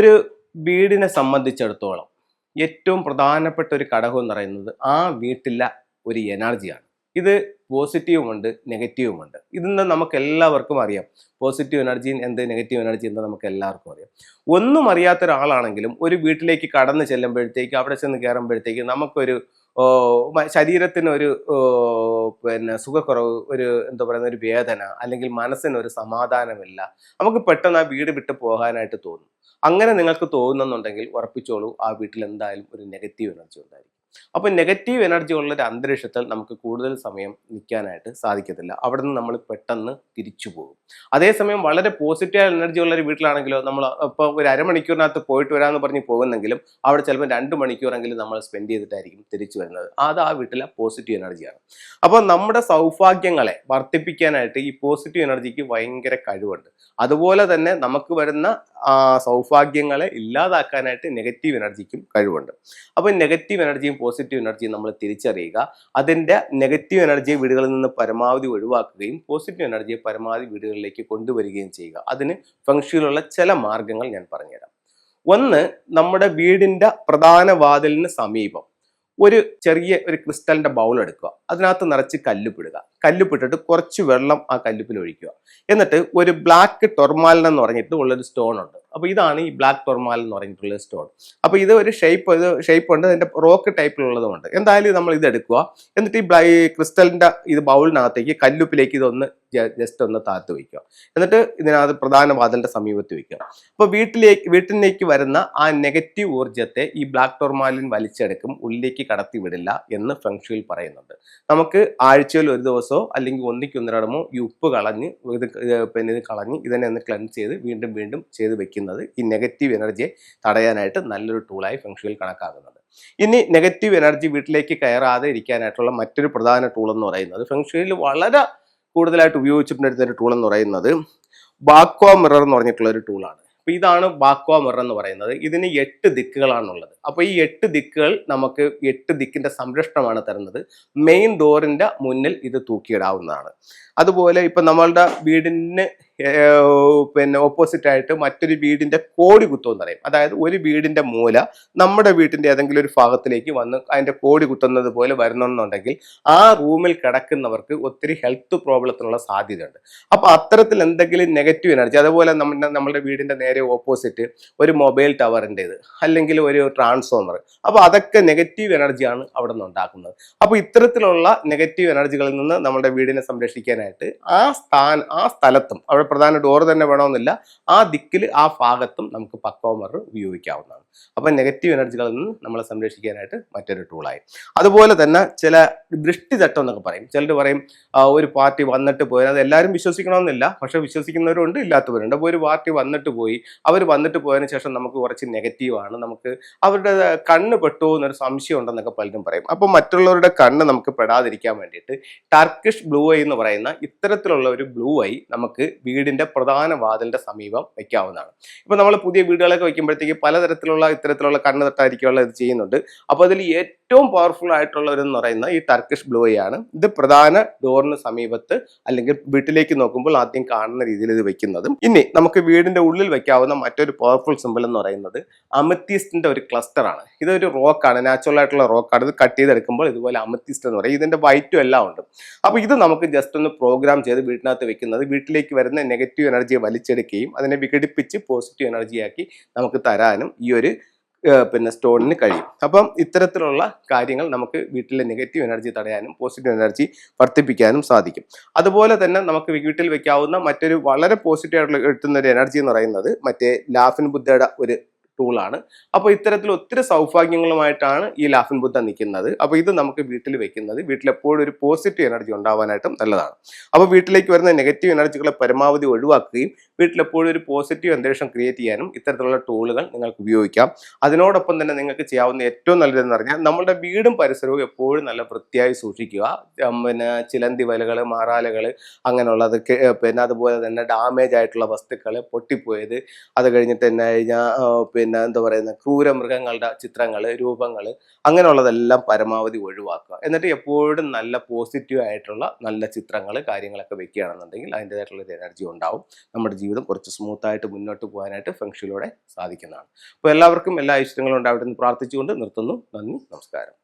ഒരു വീടിനെ സംബന്ധിച്ചിടത്തോളം ഏറ്റവും പ്രധാനപ്പെട്ട ഒരു ഘടകം എന്ന് പറയുന്നത് ആ വീട്ടിലെ ഒരു എനർജിയാണ് ഇത് പോസിറ്റീവുമുണ്ട് നെഗറ്റീവുമുണ്ട് ഇതിന്ന് നമുക്ക് എല്ലാവർക്കും അറിയാം. പോസിറ്റീവ് എനർജി എന്ത് നെഗറ്റീവ് എനർജി എന്ന് നമുക്ക് എല്ലാവർക്കും അറിയാം. ഒന്നും അറിയാത്ത ഒരാളാണെങ്കിലും ഒരു വീട്ടിലേക്ക് കടന്നു ചെല്ലുമ്പോഴത്തേക്ക് അവിടെ ചെന്ന് കയറുമ്പോഴത്തേക്ക് നമുക്കൊരു ശരീരത്തിന് ഒരു പിന്നെ സുഖക്കുറവ് ഒരു എന്താ പറയുന്ന ഒരു വേദന അല്ലെങ്കിൽ മനസ്സിന് ഒരു സമാധാനമില്ല. നമുക്ക് പെട്ടെന്ന് ആ വീട് വിട്ട് പോകാനായിട്ട് തോന്നും. അങ്ങനെ നിങ്ങൾക്ക് തോന്നുന്നുണ്ടെങ്കിൽ ഉറപ്പിച്ചോളൂ. ആ വീട്ടിൽ എന്തായാലും ഒരു നെഗറ്റീവ് എനർജി ഉണ്ടായിരിക്കും. അപ്പൊ നെഗറ്റീവ് എനർജി ഉള്ള ഒരു അന്തരീക്ഷത്തിൽ നമുക്ക് കൂടുതൽ സമയം നിൽക്കാനായിട്ട് സാധിക്കത്തില്ല. അവിടെ നിന്ന് നമ്മൾ പെട്ടെന്ന് തിരിച്ചു പോകും. അതേസമയം വളരെ പോസിറ്റീവ് എനർജി ഉള്ള ഒരു വീട്ടിലാണെങ്കിലോ നമ്മൾ ഇപ്പോൾ ഒരു അരമണിക്കൂറിനകത്ത് പോയിട്ട് വരാമെന്ന് പറഞ്ഞ് പോകുന്നെങ്കിലും അവിടെ ചിലപ്പോൾ രണ്ട് മണിക്കൂറെങ്കിലും നമ്മൾ സ്പെൻഡ് ചെയ്തിട്ടായിരിക്കും തിരിച്ചു വരുന്നത്. അത് ആ വീട്ടിലെ പോസിറ്റീവ് എനർജിയാണ് അപ്പോൾ നമ്മുടെ സൗഭാഗ്യങ്ങളെ വർദ്ധിപ്പിക്കാനായിട്ട് ഈ പോസിറ്റീവ് എനർജിക്ക് ഭയങ്കര കഴിവുണ്ട്. അതുപോലെ തന്നെ നമുക്ക് വരുന്ന സൗഭാഗ്യങ്ങളെ ഇല്ലാതാക്കാനായിട്ട് നെഗറ്റീവ് എനർജിക്കും കഴിവുണ്ട്. അപ്പോൾ നെഗറ്റീവ് എനർജിയും പോസിറ്റീവ് എനർജി നമ്മൾ തിരിച്ചറിയുക. അതിന്റെ നെഗറ്റീവ് എനർജി വീടുകളിൽ നിന്ന് പരമാവധി ഒഴിവാക്കുകയും പോസിറ്റീവ് എനർജിയെ പരമാവധി വീടുകളിലേക്ക് കൊണ്ടുവരികയും ചെയ്യുക. അതിന് ഫംഗ്ഷനിലുള്ള ചില മാർഗങ്ങൾ ഞാൻ പറഞ്ഞുതരാം. ഒന്ന് നമ്മുടെ വീടിന്റെ പ്രധാന വാതിലിന് സമീപം ഒരു ചെറിയ ഒരു ക്രിസ്റ്റലിന്റെ ബൗൾ എടുക്കുക. അതിനകത്ത് നിറച്ച് കല്ലുപ്പിടുക കല്ലുപ്പിട്ടിട്ട് കുറച്ച് വെള്ളം ആ കല്ലുപ്പിൽ ഒഴിക്കുക. എന്നിട്ട് ഒരു ബ്ലാക്ക് ടൊർമാലിൻ എന്ന് പറഞ്ഞിട്ട് ഉള്ളൊരു സ്റ്റോൺ ഉണ്ട്. അപ്പോൾ ഇതാണ് ഈ ബ്ലാക്ക് ടൊർമാൽ എന്ന് പറഞ്ഞിട്ടുള്ള സ്റ്റോൺ അപ്പോൾ ഇത് ഒരു ഷേപ്പ് ഇത് ഷേപ്പ് ഉണ്ട് അതിന്റെ റോക്ക് ടൈപ്പിലുള്ളതുമുണ്ട് എന്തായാലും നമ്മൾ ഇത് എടുക്കുക. എന്നിട്ട് ഈ ബ്ലൈ ക്രിസ്റ്റലിന്റെ ഇത് ബൗളിനകത്തേക്ക് കല്ലുപ്പിലേക്ക് ഇതൊന്ന് ജസ്റ്റ് ഒന്ന് താത്ത് വയ്ക്കുക. എന്നിട്ട് ഇതിനകത്ത് പ്രധാന വാതിലിന്റെ സമീപത്ത് വയ്ക്കുക. അപ്പോൾ വീട്ടിലേക്ക് വീട്ടിലേക്ക് വരുന്ന ആ നെഗറ്റീവ് ഊർജത്തെ ഈ ബ്ലാക്ക് ടോർമാലിൻ വലിച്ചെടുക്കും ഉള്ളിലേക്ക് കടത്തി വിടില്ല എന്ന് ഫെങ്ഷുയിൽ പറയുന്നുണ്ട്. നമുക്ക് ആഴ്ചയിൽ ഒരു ദിവസമോ അല്ലെങ്കിൽ ഒന്നിക്കൊന്നിടമോ ഈ ഉപ്പ് കളഞ്ഞ് ഇത് പിന്നെ ഇത് കളഞ്ഞ് ഇതിനെ ഒന്ന് ക്ലെൻസ് ചെയ്ത് വീണ്ടും വീണ്ടും ചെയ്ത് വെക്കുന്നത് ഈ നെഗറ്റീവ് എനർജിയെ തടയാനായിട്ട് നല്ലൊരു ടൂളായി ഫെങ്ഷുയിൽ കണക്കാക്കുന്നത്. ഇനി നെഗറ്റീവ് എനർജി വീട്ടിലേക്ക് കയറാതെ ഇരിക്കാനായിട്ടുള്ള മറ്റൊരു പ്രധാന ടൂൾ എന്ന് പറയുന്നത് ഫെങ്ഷുയിൽ വളരെ കൂടുതലായിട്ട് ഉപയോഗിച്ചിട്ടുണ്ടെടുത്ത ഒരു ടൂൾ എന്ന് പറയുന്നത് ബാക്കോ മിറർ എന്ന് പറഞ്ഞിട്ടുള്ള ഒരു ടൂളാണ് അപ്പോൾ ഇതാണ് ബാക്കോ മിറർ എന്ന് പറയുന്നത്. ഇതിന് എട്ട് ദിക്കുകളാണുള്ളത്. അപ്പോൾ ഈ എട്ട് ദിക്കുകൾ നമുക്ക് എട്ട് ദിക്കിന്റെ സംരക്ഷണമാണ് തരുന്നത്. മെയിൻ ഡോറിന്റെ മുന്നിൽ ഇത് തൂക്കിയിടാവുന്നതാണ്. അതുപോലെ ഇപ്പം നമ്മളുടെ വീടിന് പിന്നെ ഓപ്പോസിറ്റ് ആയിട്ട് മറ്റൊരു വീടിന്റെ കോടി കുത്തുമെന്ന് പറയും. അതായത് ഒരു വീടിന്റെ മൂല നമ്മുടെ വീട്ടിന്റെ ഏതെങ്കിലും ഒരു ഭാഗത്തിലേക്ക് വന്ന് അതിന്റെ കോടി കുത്തുന്നത് പോലെ വരണമെന്നുണ്ടെങ്കിൽ ആ റൂമിൽ കിടക്കുന്നവർക്ക് ഒത്തിരി ഹെൽത്ത് പ്രോബ്ലത്തിനുള്ള സാധ്യതയുണ്ട്. അപ്പൊ അത്തരത്തിൽ എന്തെങ്കിലും നെഗറ്റീവ് എനർജി അതുപോലെ നമ്മുടെ നമ്മുടെ വീടിന്റെ നേരെ ഓപ്പോസിറ്റ് ഒരു മൊബൈൽ ടവറിന്റെത് അല്ലെങ്കിൽ ഒരു ട്രാൻസ്ഫോമർ അപ്പോൾ അതൊക്കെ നെഗറ്റീവ് എനർജിയാണ് അവിടെ നിന്ന് ഉണ്ടാക്കുന്നത്. അപ്പൊ ഇത്തരത്തിലുള്ള നെഗറ്റീവ് എനർജികളിൽ നിന്ന് നമ്മുടെ വീടിനെ സംരക്ഷിക്കാനായിട്ട് ആ സ്ഥാന ആ സ്ഥലത്തും അവിടെ പ്രധാന ഡോർ തന്നെ വേണമെന്നില്ല. ആ ദിക്കിൽ ആ ഭാഗത്തും നമുക്ക് പക്കോമർ ഉപയോഗിക്കാവുന്നതാണ്. അപ്പൊ നെഗറ്റീവ് എനർജികളിൽ നിന്ന് നമ്മളെ സംരക്ഷിക്കാനായിട്ട് മറ്റൊരു ടൂളായി അതുപോലെ തന്നെ ചില ദൃഷ്ടി തട്ടം എന്നൊക്കെ പറയും. ചിലർ പറയും ഒരു പാർട്ടി വന്നിട്ട് പോയി. അത് എല്ലാവരും വിശ്വസിക്കണമെന്നില്ല. പക്ഷെ വിശ്വസിക്കുന്നവരുണ്ട് ഇല്ലാത്തവരുണ്ട്. അപ്പോൾ ഒരു പാർട്ടി വന്നിട്ട് പോയി. അവർ വന്നിട്ട് പോയതിനു ശേഷം നമുക്ക് കുറച്ച് നെഗറ്റീവാണ് നമുക്ക് അവരുടെ കണ്ണ് പെട്ടോ എന്നൊരു സംശയം ഉണ്ടെന്നൊക്കെ പലരും പറയും. അപ്പോൾ മറ്റുള്ളവരുടെ കണ്ണ് നമുക്ക് പെടാതിരിക്കാൻ വേണ്ടിയിട്ട് ടർക്കിഷ് ബ്ലൂ ഐ എന്ന് പറയുന്ന ഇത്തരത്തിലുള്ള ഒരു ബ്ലൂ ഐ നമുക്ക് വീടിന്റെ പ്രധാന വാതിലിന്റെ സമീപം വെക്കാവുന്നതാണ് ഇപ്പൊ നമ്മൾ പുതിയ വീടുകളൊക്കെ വെക്കുമ്പോഴത്തേക്ക് പലതരത്തിലുള്ള ഇത്തരത്തിലുള്ള കണ്ണ് തട്ടായിരിക്കുള്ള ഇത് ചെയ്യുന്നുണ്ട്. അപ്പോൾ അതിൽ ഏറ്റവും പവർഫുൾ ആയിട്ടുള്ളവരെന്ന് പറയുന്ന ഈ ടർക്കിഷ് ബ്ലൂ ഐ ആണ്. ഇത് പ്രധാന ഡോറിന് സമീപത്ത് അല്ലെങ്കിൽ വീട്ടിലേക്ക് നോക്കുമ്പോൾ ആദ്യം കാണുന്ന രീതിയിൽ ഇത് വെക്കുന്നതും. ഇനി നമുക്ക് വീടിന്റെ ഉള്ളിൽ വെക്കാവുന്ന മറ്റൊരു പവർഫുൾ സിമ്പിൾ എന്ന് പറയുന്നത് അമത്തീസ്റ്റിന്റെ ഒരു ക്ലസ്റ്റർ ആണ്. ഇതൊരു റോക്കാണ് നാച്ചുറൽ ആയിട്ടുള്ള റോക്കാണ് ഇത് കട്ട് ചെയ്തെടുക്കുമ്പോൾ ഇതുപോലെ അമത്തീസ്റ്റ് എന്ന് പറയും. ഇതിന്റെ വൈറ്റും എല്ലാം ഉണ്ട്. അപ്പോൾ ഇത് നമുക്ക് ജസ്റ്റ് ഒന്ന് പ്രോഗ്രാം ചെയ്ത് വീട്ടിനകത്ത് വെക്കുന്നത് വീട്ടിലേക്ക് വരുന്ന നെഗറ്റീവ് എനർജിയെ വലിച്ചെടുക്കുകയും അതിനെ വിഘടിപ്പിച്ച് പോസിറ്റീവ് എനർജിയാക്കി നമുക്ക് തരാനും ഈ ഒരു പിന്നെ സ്റ്റോണിന് കഴിയും. അപ്പം ഇത്തരത്തിലുള്ള കാര്യങ്ങൾ നമുക്ക് വീട്ടിലെ നെഗറ്റീവ് എനർജി തടയാനും പോസിറ്റീവ് എനർജി വർദ്ധിപ്പിക്കാനും സാധിക്കും. അതുപോലെ തന്നെ നമുക്ക് വീട്ടിൽ വെക്കാവുന്ന മറ്റൊരു വളരെ പോസിറ്റീവ് ആയിട്ടുള്ള എഴുത്തുന്ന ഒരു എനർജി എന്ന് പറയുന്നത് മറ്റേ ലാഫിൻ ബുദ്ധയുടെ ഒരു ടൂളാണ് അപ്പോൾ ഇത്തരത്തിൽ ഒത്തിരി സൗഭാഗ്യങ്ങളുമായിട്ടാണ് ഈ ലാഫിൻ ബുദ്ധ നിൽക്കുന്നത്. അപ്പോൾ ഇത് നമുക്ക് വീട്ടിൽ വെക്കുന്നത്. വീട്ടിലെപ്പോഴും ഒരു പോസിറ്റീവ് എനർജി ഉണ്ടാവാനായിട്ടും നല്ലതാണ്. അപ്പോൾ വീട്ടിലേക്ക് വരുന്ന നെഗറ്റീവ് എനർജികളെ പരമാവധി ഒഴിവാക്കുകയും വീട്ടിലെപ്പോഴും ഒരു പോസിറ്റീവ് അന്തരീക്ഷം ക്രിയേറ്റ് ചെയ്യാനും ഇത്തരത്തിലുള്ള ടൂളുകൾ നിങ്ങൾക്ക് ഉപയോഗിക്കാം. അതിനോടൊപ്പം തന്നെ നിങ്ങൾക്ക് ചെയ്യാവുന്ന ഏറ്റവും നല്ലതെന്ന് പറഞ്ഞാൽ നമ്മുടെ വീടും പരിസരവും എപ്പോഴും നല്ല വൃത്തിയായി സൂക്ഷിക്കുക. പിന്നെ ചിലന്തി വലകൾ മാറാലകൾ അങ്ങനെയുള്ളത് പിന്നെ അതുപോലെ തന്നെ ഡാമേജ് ആയിട്ടുള്ള വസ്തുക്കൾ പൊട്ടിപ്പോയത്. അത് കഴിഞ്ഞിട്ട് തന്നെ കഴിഞ്ഞാൽ പിന്നെ എന്താ പറയുന്ന ക്രൂരമൃഗങ്ങളുടെ ചിത്രങ്ങൾ രൂപങ്ങൾ അങ്ങനെയുള്ളതെല്ലാം പരമാവധി ഒഴിവാക്കുക. എന്നിട്ട് എപ്പോഴും നല്ല പോസിറ്റീവ് ആയിട്ടുള്ള നല്ല ചിത്രങ്ങൾ കാര്യങ്ങളൊക്കെ വെക്കുകയാണെന്നുണ്ടെങ്കിൽ അതിന്റെതായിട്ടുള്ള ഒരു എനർജി ഉണ്ടാവും. നമ്മുടെ ജീവിതം കുറച്ച് സ്മൂത്തായിട്ട് മുന്നോട്ട് പോകാനായിട്ട് ഫംഗ്ഷനിലൂടെ സാധിക്കുന്നതാണ്. അപ്പോൾ എല്ലാവർക്കും എല്ലാ ഇഷ്ടങ്ങളും ഉണ്ടാവട്ടെ എന്ന് പ്രാർത്ഥിച്ചുകൊണ്ട് നിർത്തുന്നു. നന്ദി നമസ്കാരം.